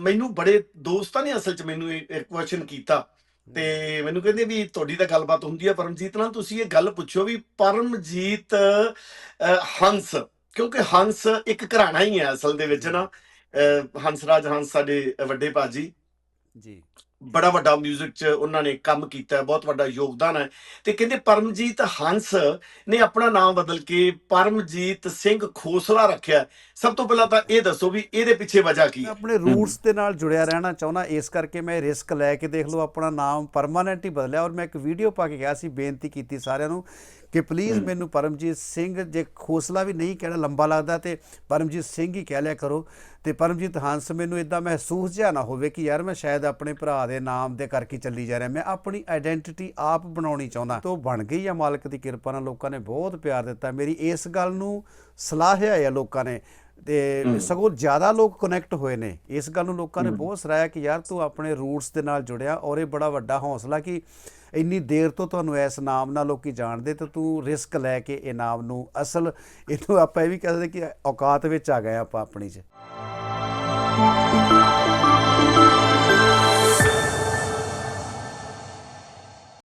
ਮੈਨੂੰ ਬੜੇ ਦੋਸਤਾਂ ਨੇ ਅਸਲ 'ਚ ਮੈਨੂੰ ਇਹ ਕੁਐਸਚਨ ਕੀਤਾ। ਤੇ ਮੈਨੂੰ ਕਹਿੰਦੇ ਵੀ ਤੁਹਾਡੀ ਤਾਂ ਗੱਲਬਾਤ ਹੁੰਦੀ ਹੈ ਪਰਮਜੀਤ ਨਾਲ ਤੁਸੀਂ ਇਹ ਗੱਲ ਪੁੱਛੋ ਵੀ ਪਰਮਜੀਤ ਹੰਸ ਕਿਉਂਕਿ ਹੰਸ ਇੱਕ ਘਰਾਣਾ ਹੀ ਹੈ ਅਸਲ ਦੇ ਵਿੱਚ ਨਾ। ਅਹ, ਹੰਸਰਾਜ ਹੰਸ ਸਾਡੇ ਵੱਡੇ ਭਾਜੀ। ਜੀ। ਬੜਾ ਵੱਡਾ 뮤직 'ਚ ਉਹਨਾਂ ਨੇ ਕੰਮ ਕੀਤਾ ਬਹੁਤ ਵੱਡਾ ਯੋਗਦਾਨ ਹੈ ਤੇ ਕਹਿੰਦੇ ਪਰਮਜੀਤ ਹੰਸ ਨੇ ਆਪਣਾ ਨਾਮ ਬਦਲ ਕੇ ਪਰਮਜੀਤ ਸਿੰਘ ਖੋਸਲਾ ਰੱਖਿਆ। ਸਭ ਤੋਂ ਪਹਿਲਾਂ ਤਾਂ ਇਹ ਦੱਸੋ ਵੀ ਇਹਦੇ ਪਿੱਛੇ ਵਜ੍ਹਾ ਕੀ ਹੈ ਆਪਣੇ ਰੂਟਸ ਦੇ ਨਾਲ ਜੁੜਿਆ ਰਹਿਣਾ ਚਾਹੁੰਦਾ ਇਸ ਕਰਕੇ ਮੈਂ ਰਿਸਕ ਲੈ ਕੇ ਦੇਖ ਲਓ ਆਪਣਾ ਨਾਮ ਪਰਮਾਨੈਂਟ ਹੀ ਬਦਲਿਆ ਔਰ ਮੈਂ ਇੱਕ ਵੀਡੀਓ ਪਾ ਕੇ ਗਿਆ ਸੀ ਬੇਨਤੀ ਕੀਤੀ ਸਾਰਿਆਂ ਨੂੰ ਕਿ ਪਲੀਜ਼। ਮੈਨੂੰ ਪਰਮਜੀਤ ਸਿੰਘ ਜੇ ਖੋਸਲਾ ਵੀ ਨਹੀਂ ਕਹਿਣਾ ਲੰਬਾ ਲੱਗਦਾ ਤੇ ਪਰਮਜੀਤ ਸਿੰਘ ਹੀ ਕਹਿ ਲਿਆ ਕਰੋ ਤੇ ਪਰਮਜੀਤ ਹੰਸ ਮੈਨੂੰ ਇਦਾਂ ਮਹਿਸੂਸ ਜਿਹਾ ਨਾ ਹੋਵੇ ਕਿ ਯਾਰ ਮੈਂ ਸ਼ਾਇਦ ਆਪਣੇ ਭਰਾ ਦੇ ਨਾਮ ਦੇ ਕਰਕੇ ਚੱਲੀ ਜਾ ਰਿਹਾ। ਮੈਂ ਆਪਣੀ ਆਇਡੈਂਟੀਟੀ ਆਪ ਬਣਾਉਣੀ ਚਾਹੁੰਦਾ। ਤੋਂ ਬਣ ਗਈ ਆ ਮਾਲਕ ਦੀ ਕਿਰਪਾ ਨਾਲ ਲੋਕਾਂ ਨੇ ਬਹੁਤ ਪਿਆਰ ਦਿੱਤਾ। ਮੇਰੀ ਇਸ ਗੱਲ ਨੂੰ ਸਲਾਹਿਆ ਹੈ ਲੋਕਾਂ ਨੇ ਤੇ। ਸਗੋਂ ਜ਼ਿਆਦਾ ਲੋਕ ਕਨੈਕਟ ਹੋਏ ਨੇ। ਇਸ ਗੱਲ ਨੂੰ ਲੋਕਾਂ ਨੇ। ਬਹੁਤ ਸਰਾਇਆ ਕਿ ਯਾਰ ਤੂੰ ਆਪਣੇ ਰੂਟਸ ਦੇ ਨਾਲ ਜੁੜਿਆ ਔਰ ਇਹ ਬੜਾ ਵੱਡਾ ਹੌਸਲਾ ਕਿ ਇੰਨੀ ਦੇਰ ਤੋਂ ਤੁਹਾਨੂੰ ਇਸ ਨਾਮ ਨਾਲ ਲੋਕੀ ਜਾਣਦੇ ਤੇ ਤੂੰ ਰਿਸਕ ਲੈ ਕੇ ਇਹ ਨਾਮ ਨੂੰ ਅਸਲ ਇਹਨੂੰ ਆਪਾਂ ਇਹ ਵੀ ਕਹਿ ਸਕਦੇ ਕਿ ਔਕਾਤ ਵਿੱਚ ਆ ਗਏ ਆਪਾਂ ਆਪਣੀ ਚ।